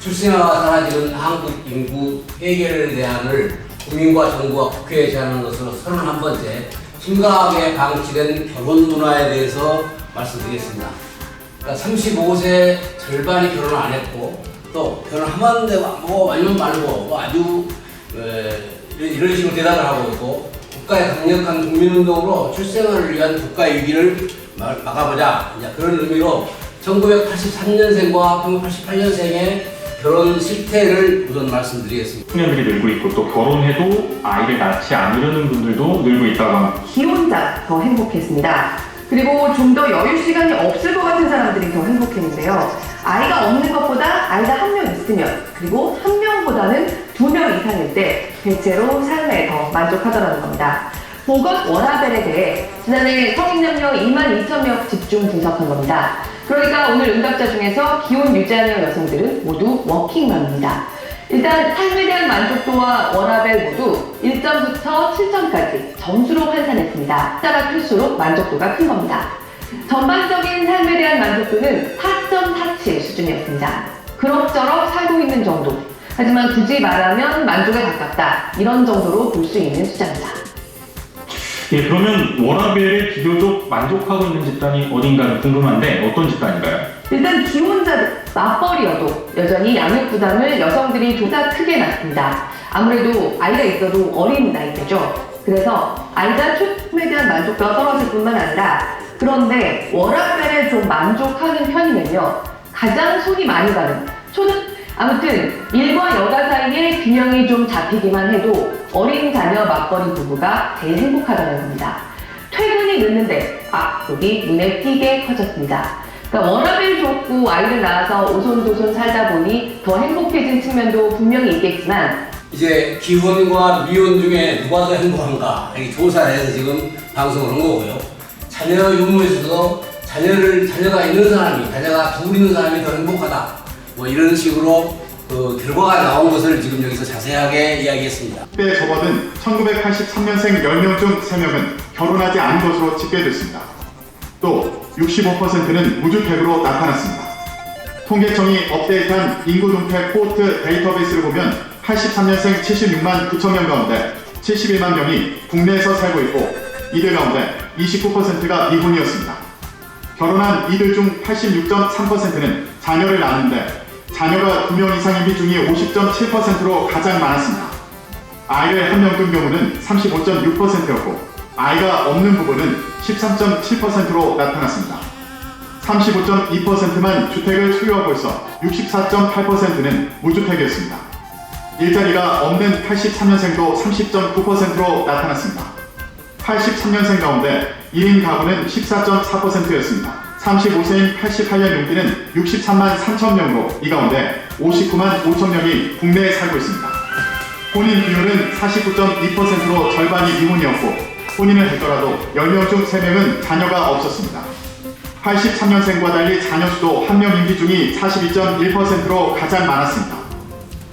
출생아가 사라지는 한국 인구 해결 대안을 국민과 정부가 국회에 제안한 것으로 31번째 심각하게 방치된 결혼 문화에 대해서 말씀드리겠습니다. 그러니까 35세 절반이 결혼 안 했고 또 결혼하면 되고 뭐 아니면 말고 뭐 아주 에, 이런- 식으로 대답을 하고 있고 국가의 강력한 국민운동으로 출생을 위한 국가 위기를 막- 막아보자 이제 그런 의미로 1983년생과 1988년생의 결혼 실태를 우선 말씀드리겠습니다. 청년들이 늘고 있고 또 결혼해도 아이를 낳지 않으려는 분들도 늘고 있다고 합니다. 기혼자 더 행복했습니다. 그리고 좀 더 여유 시간이 없을 것 같은 사람들이 더 행복했는데요. 아이가 없는 것보다 아이가 한 명 있으면 그리고 한 명보다는 두 명 이상일 때 대체로 삶에 더 만족하더라는 겁니다. 보건 워라벨에 대해 지난해 성인 남녀 2만 2천 명 집중 분석한 겁니다. 그러니까 오늘 응답자 중에서 기혼 유지하는 여성들은 모두 워킹맘입니다. 일단 삶에 대한 만족도와 워라벨 모두 1점부터 7점까지 점수로 환산했습니다. 숫자가 클수록 만족도가 큰 겁니다. 전반적인 삶에 대한 만족도는 4.47 수준이었습니다. 그럭저럭 살고 있는 정도. 하지만 굳이 말하면 만족에 가깝다. 이런 정도로 볼 수 있는 숫자입니다. 예, 그러면 워라벨에 비교적 만족하고 있는 집단이 어딘가는 궁금한데 어떤 집단인가요? 일단 기혼자들 맞벌이여도 여전히 양육 부담을 여성들이 조차 크게 낳습니다. 아무래도 아이가 있어도 어린 나이 때죠. 그래서 아이가 초음에 대한 만족도가 떨어질 뿐만 아니라 그런데 워라벨에 좀 만족하는 편이면요. 가장 손이 많이 가는 초등 아무튼 일과 여가 사이에 균형이 좀 잡히기만 해도 어린 자녀 맞벌이 부부가 제일 행복하다는 겁니다. 퇴근이 늦는데 아 여기 눈에 띄게 커졌습니다. 그러니까 워라벨 좋고 아이를 낳아서 오손도손 살다 보니 더 행복해진 측면도 분명히 있겠지만 이제 기혼과 미혼 중에 누가 더 행복한가 이렇게 조사해서 지금 방송을 한 거고요. 자녀 유무에서도 자녀를 자녀가 있는 사람이 자녀가 둘 있는 사람이 더 행복하다. 뭐 이런 식으로 그 결과가 나온 것을 지금 여기서 자세하게 이야기했습니다. 그때 접어든 1983년생 10명 중 3명은 결혼하지 않은 것으로 집계됐습니다. 또 65%는 무주택으로 나타났습니다. 통계청이 업데이트한 인구동태 코호트 데이터베이스를 보면 83년생 76만 9천 명 가운데 71만 명이 국내에서 살고 있고 이들 가운데 29%가 미혼이었습니다. 결혼한 이들 중 86.3%는 자녀를 낳았는데 자녀가 2명 이상인 비중이 50.7%로 가장 많았습니다. 아이를 한 명 둔 경우는 35.6%였고 아이가 없는 부분은 13.7%로 나타났습니다. 35.2%만 주택을 소유하고 있어 64.8%는 무주택이었습니다. 일자리가 없는 83년생도 30.9%로 나타났습니다. 83년생 가운데 1인 가구는 14.4%였습니다. 35세인 88년 용기는 63만 3천 명으로 이 가운데 59만 5천 명이 국내에 살고 있습니다. 혼인 비율은 49.2%로 절반이 미혼이었고 혼인을 했더라도 10명 중 3명은 자녀가 없었습니다. 83년생과 달리 자녀 수도 한 명인 비중이 42.1%로 가장 많았습니다.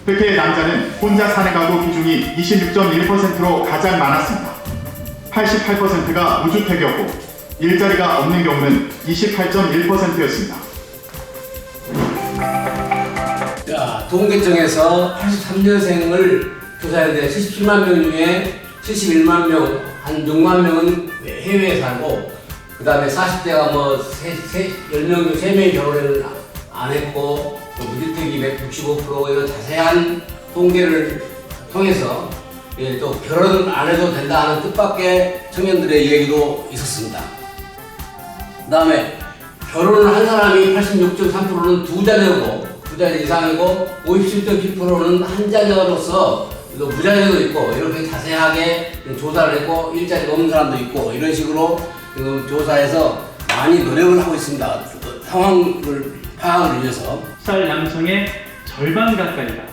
특히 남자는 혼자 사는 가구 비중이 26.1%로 가장 많았습니다. 88%가 무주택이었고 일자리가 없는 경우는 28.1%였습니다. 자, 통계청에서 83년생을 조사했는데 77만 명 중에 71만 명, 한 6만 명은 해외에 살고, 그 다음에 40대가 뭐, 세, 세, 10명 중 3명이 결혼을 안 했고, 또 무주택이 165% 이런 자세한 통계를 통해서 예, 또 결혼 안 해도 된다는 뜻밖의 청년들의 얘기도 있었습니다. 그 다음에 결혼을 한 사람이 86.3%는 두 자녀고 두 자녀 이상이고 57.7%는 한 자녀로서 또 무자녀도 있고 이렇게 자세하게 조사를 했고 일자리가 없는 사람도 있고 이런 식으로 조사해서 많이 노력을 하고 있습니다. 그 상황을 파악을 위해서 살 남성의 절반 가까이가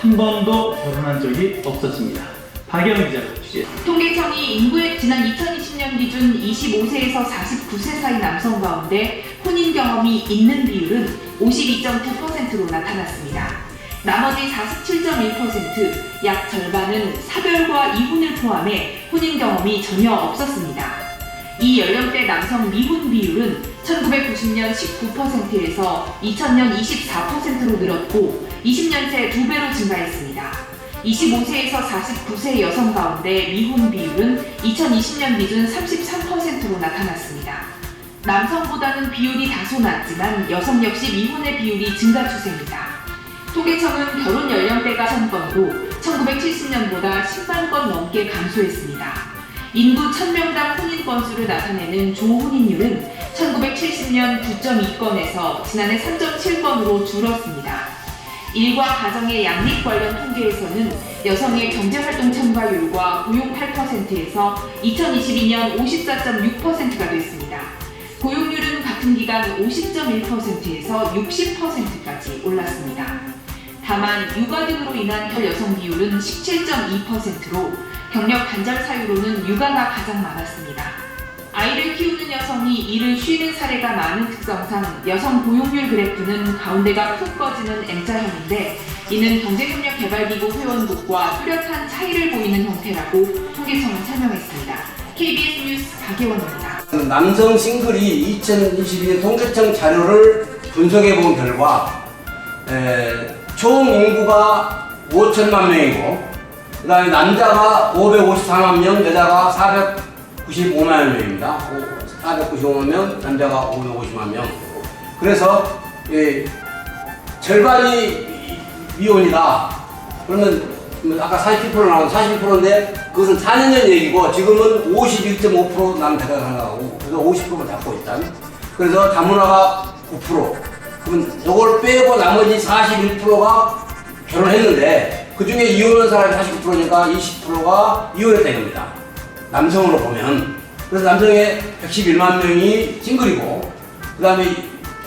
한 번도 결혼한 적이 없었습니다. 박영 기자가 취재했습니다. 통계청이 인구의 지난 2020년 기준 25세에서 49세 사이 남성 가운데 혼인 경험이 있는 비율은 52.9%로 나타났습니다. 나머지 47.1%, 약 절반은 사별과 이혼을 포함해 혼인 경험이 전혀 없었습니다. 이 연령대 남성 미혼 비율은 1990년 19%에서 2000년 24%로 늘었고 20년 새 2배로 증가했습니다. 25세에서 49세 여성 가운데 미혼 비율은 2020년 기준 33%로 나타났습니다. 남성보다는 비율이 다소 낮지만 여성 역시 미혼의 비율이 증가 추세입니다. 통계청은 결혼 연령대가 1000건으로 1970년보다 10만 건 넘게 감소했습니다. 인구 1000명당 혼인 건수를 나타내는 조혼인율은 1970년 9.2건에서 지난해 3.7건으로 줄었습니다. 일과 가정의 양립 관련 통계에서는 여성의 경제활동 참가율과 고용 8%에서 2022년 54.6%가 됐습니다. 고용률은 같은 기간 50.1%에서 60%까지 올랐습니다. 다만 육아 등으로 인한 혈여성 비율은 17.2%로 경력 단절 사유로는 육아가 가장 많았습니다. 아이를 키우는 여성이 일을 쉬는 사례가 많은 특성상 여성 고용률 그래프는 가운데가 푹 꺼지는 M자형인데 이는 경제협력개발기구 회원국과 뚜렷한 차이를 보이는 형태라고 통계청은 설명했습니다. KBS 뉴스 박예원입니다. 남성 싱글이 2022년 통계청 자료를 분석해 본 결과 에, 총 인구가 5천만 명이고 그다음에 남자가 554만 명, 여자가 495만 명입니다. 495만 명, 남자가 550만 명. 그래서 예, 절반이 미혼이다. 그러면 아까 47% 나온 41%인데 그것은 4년 전 얘기고 지금은 51.5% 남자가 나가고 그래서 50%만 잡고 있다. 그래서 다문화가 9%. 그러면 이걸 빼고 나머지 41%가 결혼했는데 그 중에 이혼한 사람이 49%니까 20%가 이혼했다 이겁니다. 남성으로 보면 그래서 남성의 111만 명이 싱글이고 그 다음에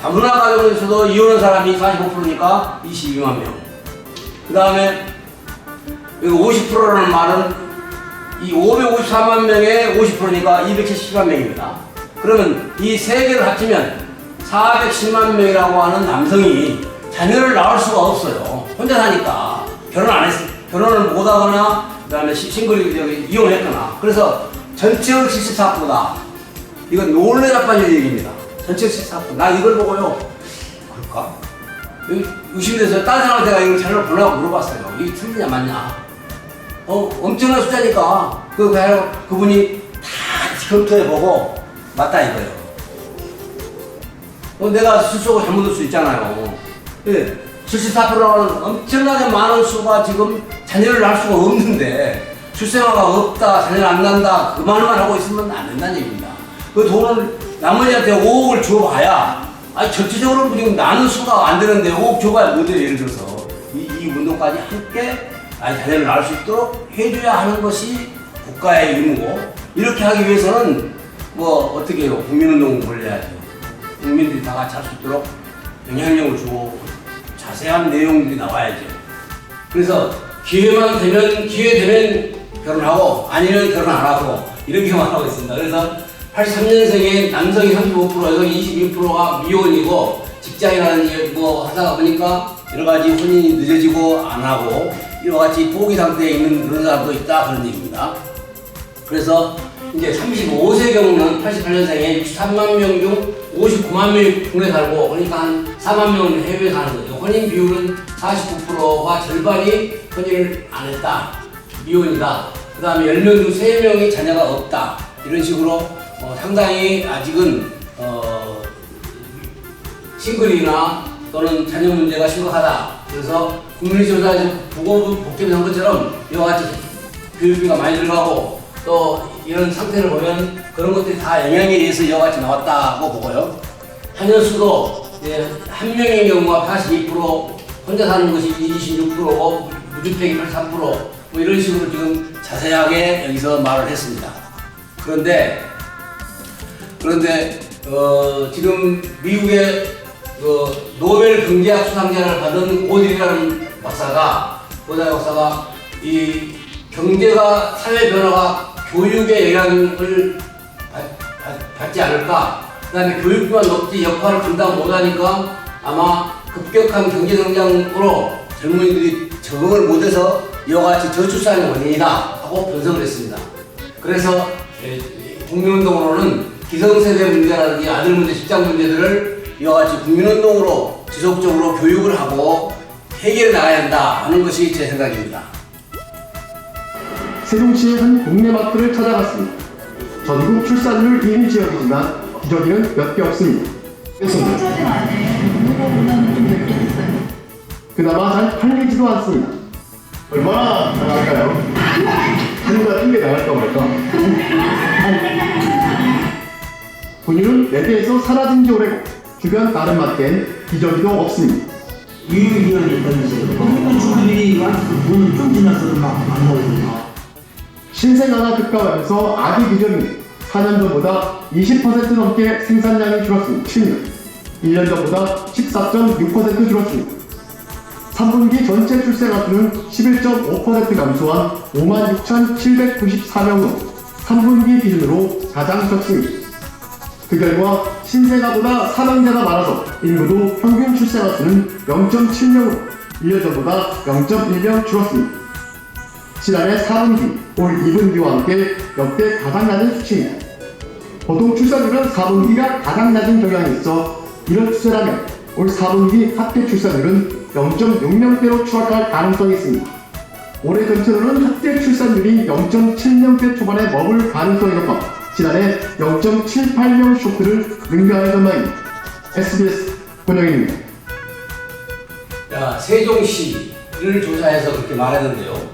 다문화 가정에서도 이혼한 사람이 45%니까 22만 명. 그 다음에 여기 50%라는 말은 이 554만 명의 50%니까 270만 명입니다. 그러면 이 세 개를 합치면 410만 명이라고 하는 남성이 자녀를 낳을 수가 없어요. 혼자 사니까 결혼 안 했, 결혼을 못 하거나 그 다음에 시- 싱글이 저기 이혼했거나 그래서 전체의 74%다. 이건 놀래라 빠질 얘기입니다. 전체 74%. 나 이걸 보고요. 그럴까? 의심돼서 다른 사람한테 가 이걸 자료를 보려고 물어봤어요. 이게 틀리냐 맞냐? 어 엄청난 숫자니까 그 그냥 그분이 다 검토해 보고 맞다 이거예요. 어 내가 실수하고 잘못할 수 있잖아요. 예, 74%라는 엄청나게 많은 수가 지금 자녀를 낳을 수가 없는데 출생아가 없다, 자녀를 안 낳는다 그 말만 하고 있으면 안 된다는 얘기입니다. 그 돈을 나머지한테 5억을 줘봐야 아니 전체적으로 지금 나는 수가 안 되는데 5억 줘봐야 못해요 예를 들어서. 이, 이 운동까지 함께 아니 자녀를 낳을 수 있도록 해줘야 하는 것이 국가의 의무고 이렇게 하기 위해서는 뭐 어떻게 해요? 국민운동을 벌려야죠. 국민들이 다 같이 할 수 있도록 영향력을 주고 자세한 내용들이 나와야죠. 그래서 기회만 되면 기회 되면 결혼하고 아니면 결혼 안 하고 이렇게만 하고 있습니다. 그래서 83년생의 남성이 35% 여성이 22%가 미혼이고 직장이라는 일 뭐 하다가 보니까 여러 가지 혼인이 늦어지고 안 하고 이와 같이 포기 상태에 있는 그런 사람도 있다 그런 얘기입니다. 그래서 이제 35세 경우는 88년생에 63만 명 중 59만 명이 국내 살고 그러니까 한 4만 명은 해외에 사는 거죠. 혼인 비율은 49%가 절반이 혼인을 안 했다. 미혼이다. 그 다음에 10명 중 3명이 자녀가 없다. 이런 식으로 어, 상당히 아직은 어, 싱글이나 또는 자녀 문제가 심각하다. 그래서 국민조사에서 보고 복잡한 것처럼 이와 같이 교육비가 많이 들어가고 또 이런 상태를 보면 그런 것들이 다 영향에 의해서 이와 같이 나왔다고 보고요. 한연수도 이제 한 명의 경우가 82% 혼자 사는 것이 26%고 무주택이 83%뭐 이런 식으로 지금 자세하게 여기서 말을 했습니다. 그런데 그런데 어, 지금 미국의 그 노벨 경제학 수상자를 받은 고딜이라는 박사가 고대 박사가 이 경제가 사회 변화가 교육에 영향을 받지 않을까 그다음에 교육비만 높지 역할을 감당 못하니까 아마 급격한 경제 성장으로 젊은이들이 적응을 못해서 이와 같이 저출산의 원인이다 하고 분석을 했습니다. 그래서 에, 국민운동으로는 기성세대 문제라든지 아들 문제, 직장 문제들을 이와 같이 국민운동으로 지속적으로 교육을 하고 해결해 나가야 한다 하는 것이 제 생각입니다. 세종시의 한 동네 마트를 찾아갔습니다. 전국 출산율 1위 지역이지만 기저귀는 몇 개 없습니다. 그래서 그나마 잘 팔리지도 않습니다. 얼마나 나갈까요? 한가 튕겨 나갈까 말까? 분유는 내대에서 사라진 지 오래고 주변 다른 마트엔 기저귀도 없습니다. 유유기한이 있다면서요. 그러면 주부들이 와서 문좀 지나서도 막안 먹거든요. 신생 아가 급감하면서 아기 기저귀는 4년 전보다 20% 넘게 생산량이 줄었습니다. 7년. 1년 전보다 14.6% 줄었습니다. 3분기 전체 출생아 수는 11.5% 감소한 56,794명으로 3분기 기준으로 가장 적습니다. 그 결과 신생아보다 사망자가 많아서 인구도 평균 출생아 수는 0.7명으로 1년 전보다 0.1명 줄었습니다. 지난해 4분기, 올 2분기와 함께 역대 가장 낮은 수치입니다. 보통 출산율은 4분기가 가장 낮은 경향이 있어 이런 추세라면 올 4분기 합계 출산율은 0.6명대로 추락할 가능성이 있습니다. 올해 전체로는 합계 출산율이 0.7명대 초반에 머물 가능성이 높아 지난해 0.78명 쇼크를 능가할 전망입니다. SBS 권영입니다. 자, 세종시를 조사해서 그렇게 말했는데요.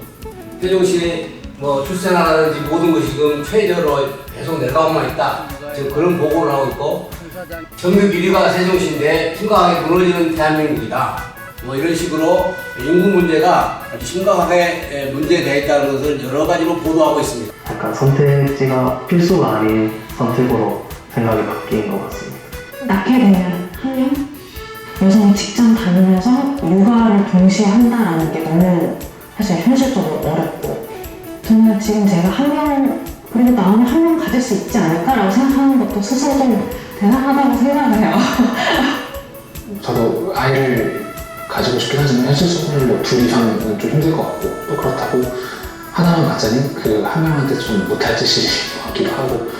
세종시의 뭐 출생아라든지 모든 것이 지금 최저로 계속 내려가고만 있다. 지금 그런 보고를 하고 있고 전국 1위가 세종시인데 심각하게 무너지는 대한민국이다. 뭐 이런 식으로 인구 문제가 아주 심각하게 에, 문제되어 있다는 것을 여러 가지로 보도하고 있습니다. 약간 선택지가 필수가 아닌 선택으로 생각이 바뀐 것 같습니다. 낳게 되면 한 명 여성이 직장 다니면서 육아를 동시에 한다라는 게 너무 사실 현실적으로 어렵고 저는 지금 제가 한 명 그리고 나오면 한 명 가질 수 있지 않을까라고 생각하는 것도 스스로 좀 대단하다고 생각을 해요. 저도 아이를 가지고 싶긴 하지만 현실적으로 뭐둘 이상은 좀 힘들 것 같고 또 그렇다고 하나만 갖자니 그 한 명한테 좀 못할 짓이 같기도 하고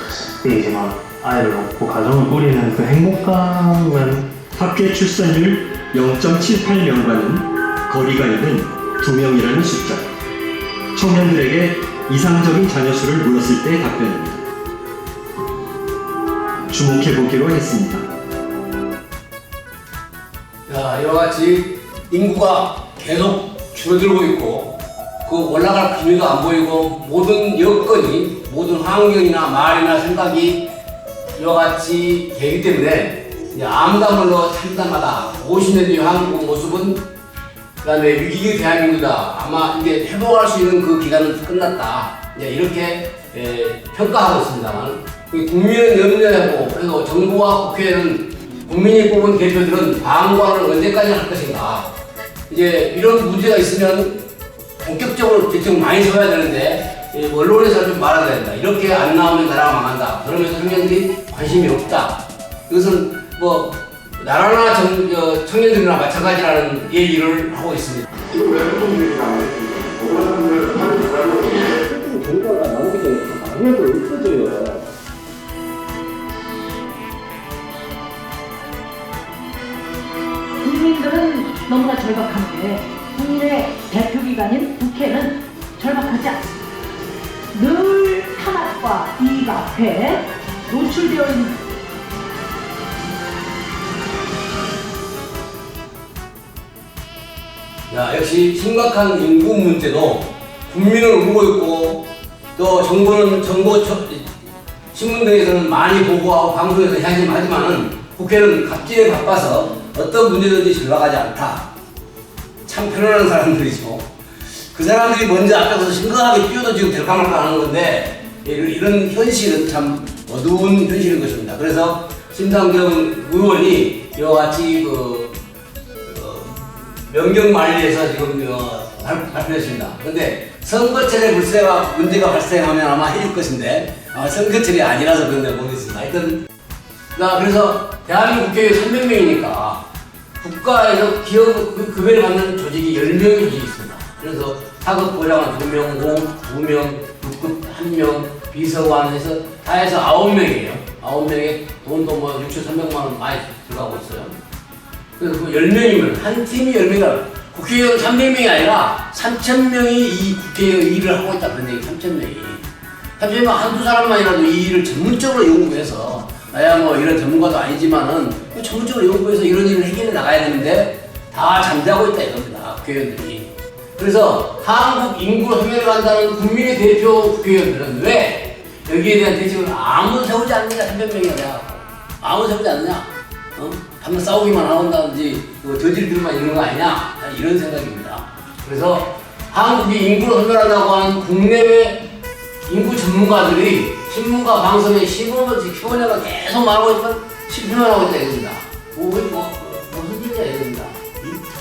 이지만 아이를 낳고 가정을 꾸리는 그 행복감은 합계 출산율 0.78명과는 거리가 있는 2명이라는 숫자. 청년들에게 이상적인 자녀 수를 물었을 때의 답변입니다. 주목해 보기로 하겠습니다. 자, 이와 같이 인구가 계속 줄어들고 있고 그 올라갈 기미도 안 보이고 모든 여건이 모든 환경이나 말이나 생각이 이와 같이 되기 때문에 암담으로 참담하다. 50년 뒤 한국 모습은 그 다음에 위기의 대한민국이다. 아마 이제 회복할 수 있는 그 기간은 끝났다. 이제 이렇게 에, 평가하고 있습니다만 그 국민은 염려하고 그래서 정부와 국회는 국민이 뽑은 대표들은 방관을 언제까지 할 것인가. 이제 이런 문제가 있으면 본격적으로 대책 많이 세워야 되는데 이 언론에서 좀 말아야 된다. 이렇게 안 나오면 나라가 망한다. 그러면서 청년들이 관심이 없다. 이것은 뭐 나라나 정, 어, 청년들이나 마찬가지라는 얘기를 하고 있습니다. 국민들은 너무나 절박한데 국민의 대표기관인 국회는 절박하지 않습니다. 늘 탄압과 이익 앞에 노출되어 있는 야, 역시 심각한 인구 문제도 국민을 울고 있고 또 정부는 처- 신문 등에서는 많이 보고하고 방송에서 이야기하지만은 국회는 갑질에 바빠서 어떤 문제든지 절박하지 않다. 참 편안한 사람들이죠. 그 사람들이 먼저 앞에서 심각하게 뛰어도 지금 될까 말까 하는 건데 이런, 현실은 참 어두운 현실인 것입니다. 그래서 심상정 의원이 이와 같이 그 명령 만리에서 지금 어, 발- 발표했습니다. 근데 선거철에 불세가 문제가 발생하면 아마 해줄 것인데 아, 선거철이 아니라서 그런데 모르겠습니다. 하여튼 나 그래서 대한민국 국회에 300명이니까 국가에서 기업 그 급여를 받는 조직이 10명의 조직이 있습니다. 그래서 사급 보좌관 2명, 공 2명, 6급 1명, 비서관 해서 다 해서 9명이에요. 9명에 돈도 뭐 6,300만 원 많이 들어가고 있어요. 그래서 그 10명이면 한 팀이 10명이라 국회의원 300명이 아니라 3,000명이 이 국회의원 일을 하고 있다 그런 얘기 3,000명이 3,000명 한두 사람만이라도 이 일을 전문적으로 연구해서 나야 뭐 이런 전문가도 아니지만은 그 전문적으로 연구해서 이런 일을 해결해 나가야 되는데 다 잠자고 있다 이겁니다 국회의원들이 그래서 한국 인구 소멸을 한다는 국민의 대표 국회의원들은 왜 여기에 대한 대책을 아무도 세우지 않느냐 300명이나 돼갖고 아무도 세우지 않느냐 어? 한번 싸우기만 한다든지 그 저질들만 있는 거 아니냐 이런 생각입니다. 그래서 한국이 인구를 소멸한다고 하는 국내외 인구 전문가들이 신문과 방송에 시범을 키워내가 계속 말하고 있지만 실패만 하고 있다 이겁니다. 뭐, 뭐, 무슨 일이야 이겁니다.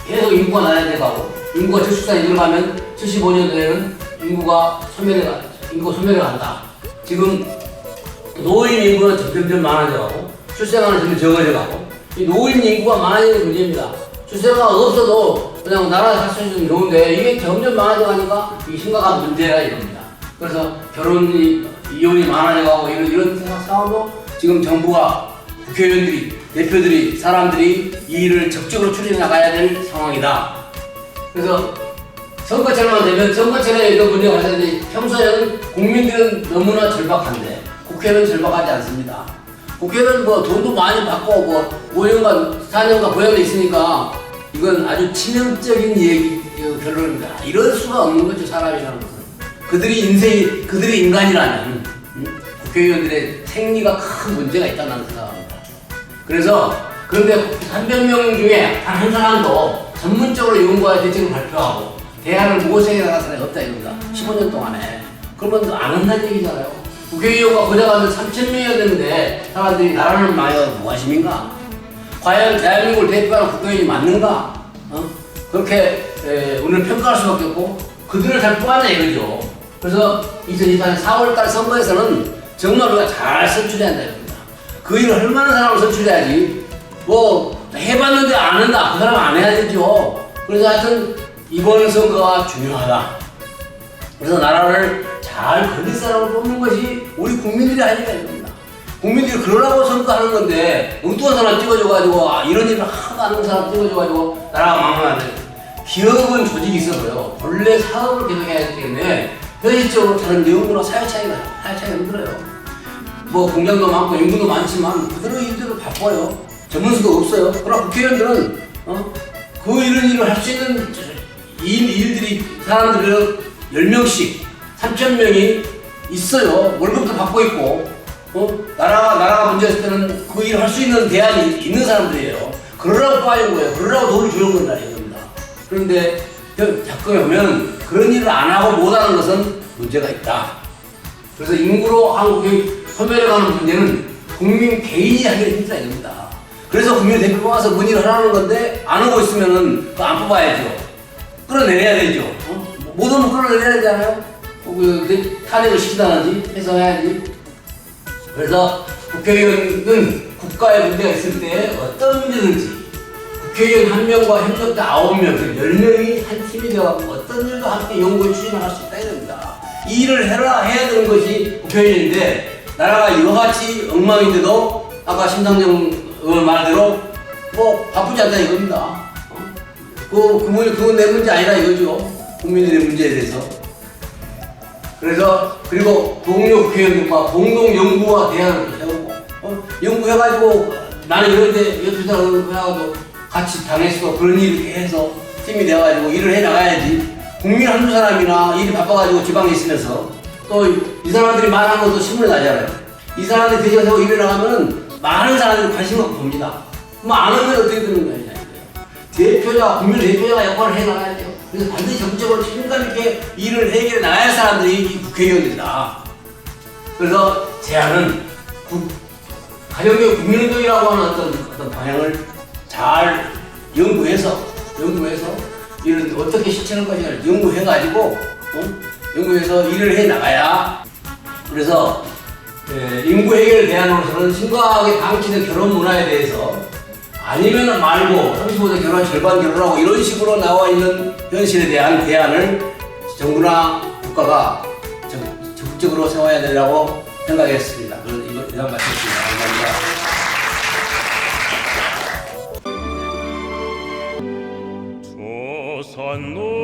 계속 인구가 나야 돼가고 인구가 저출산이 늘어가면 75년도에는 인구가 소멸해 가 인구 소멸해 간다. 지금 노인 인구는 점점점 많아져가고 출생하는 점점 적어져가고 이 노인 인구가 많아지는 문제입니다. 출생가 없어도 그냥 나라 살수 있으면 좋은데 이게 점점 많아져가니까 이게 심각한 문제라 이겁니다. 그래서 결혼이 이혼이 많아져가고 이런 이런 상황도 지금 정부가 국회의원들이 대표들이 사람들이 이 일을 적극적으로 추진해 나가야 될 상황이다. 그래서 선거철만 되면 선거철에 이런 문제가 발생되는데 평소에는 국민들은 너무나 절박한데 국회는 절박하지 않습니다. 국회는 뭐 돈도 많이 받고 뭐 5년간 4년간 보양돼 있으니까 이건 아주 치명적인 얘기 어, 결론입니다. 이럴 수가 없는 거죠 사람이라는 것은. 그들이 인생이 그들이 인간이라면 음? 국회의원들의 생리가 큰 문제가 있다는 생각합니다. 그래서 그런데 300명 중에 단 한 사람도 전문적으로 연구와 대책을 발표하고 대안을 모색해 나간 사람이 없다 이겁니다. 15년 동안에. 그러면 안 한다는 얘기잖아요. 국회의원과 고자가는 3,000명이나 되는데 사람들이 나라를 마여 무엇입니까? 과연 대한민국을 대표하는 국회의원이 맞는가? 어? 그렇게 에, 오늘 평가할 수밖에 없고 그들을 잘 뽑아내 이거죠. 그래서 2024년 4월달 선거에서는 정말 우리가 잘 선출해야 한다 이겁니다. 그 일을 할 만한 사람을 선출해야지 뭐 해봤는데 안 한다 그 사람 안 해야 되죠. 그래서 하여튼 이번 선거가 중요하다. 그래서 나라를 잘 건릴 사람을 뽑는 것이 우리 국민들이 할 일이야 이겁니다. 국민들이 그러라고 선거하는 건데 엉뚱한 사람 찍어줘가지고 아, 이런 일을 하나도 안 하는 사람 찍어줘가지고 나라가 망하면 안 돼. 기업은 조직이 있어서요. 본래 사업을 계속해야 하기 때문에 현실적으로 다른 연구나 사회 차이가 사회 차이가 힘들어요. 뭐 공장도 많고 인구도 많지만 그대로 일대로 바빠요. 전문수도 없어요. 그러나 국회의원들은 어? 그 이런 일을 할 수 있는 일, 일들이 사람들을 10명씩 3,000명이 있어요. 월급도 받고 있고 어? 나라가 나라가 문제였을 때는 그 일을 할 수 있는 대안이 있는 사람들이에요. 그러라고 빠진 거예요. 그러라고 돈을 주는 건다 이겁니다. 그런데 자꾸 보면 그런 일을 안 하고 못하는 것은 문제가 있다. 그래서 인구로 한국이 소멸해가는 문제는 국민 개인이 하기가 힘들다 이겁니다. 그래서 국민 대표 뽑아서 문의를 하라는 건데 안 하고 있으면은 안 뽑아야죠. 끌어내려야 되죠. 어? 못 오면 끌어내려야 되잖아요. 어, 그 탄핵을 시키다든지 해서 해야지. 그래서 국회의원은 국가의 문제가 있을 때 어떤 문제든지 국회의원 한 명과 협력자 아홉 명, 열 명이 되어서 어떤 일도 함께 연구에 추진할 수 있다 이겁니다. 이 일을 해라 해야 되는 것이 국회의원인데 나라가 이와 같이 엉망인데도 아까 심상정 의원 말대로 뭐 바쁘지 않다 이겁니다. 어? 그 그분이 그건 내 문제 아니라 이거죠. 국민들의 문제에 대해서. 그래서 그리고 동료 국회의원들과 공동 연구와 대안을 세우고 어? 연구해가지고 나는 이런데 사람 해가지고 같이 당해서 그런 일을 해서 팀이 돼가지고 일을 해 나가야지. 국민 한두 사람이나 일이 바빠가지고 지방에 있으면서 또 이 사람들이 말하는 것도 신문에 나잖아요. 이 사람들이 대전에서 일을 나가면 많은 사람들이 관심 갖고 봅니다. 그럼 안 하면 어떻게 되는 거예요 대표자 국민 대표자가 역할을 해 나가야 돼요. 그래서 반드시 적극적으로 책임감 있게 일을 해결해 나가야 할 사람들이 이 국회의원들이다. 그래서 제안은 국, 가정교육 국민운동이라고 하는 어떤, 어떤 방향을 잘 연구해서 연구해서 이를 어떻게 실천할 것인가를 연구해가지고 어? 연구해서 일을 해 나가야 그래서 에, 인구 해결 대안으로서는 심각하게 방치된 결혼 문화에 대해서 아니면 말고 35세 결혼 절반 결혼하고 이런 식으로 나와 있는 현실에 대한 대안을 정부나 국가가 적- 적극적으로 세워야 되라고 생각했습니다. 이거 이상 마쳤습니다. 감사합니다. 산넘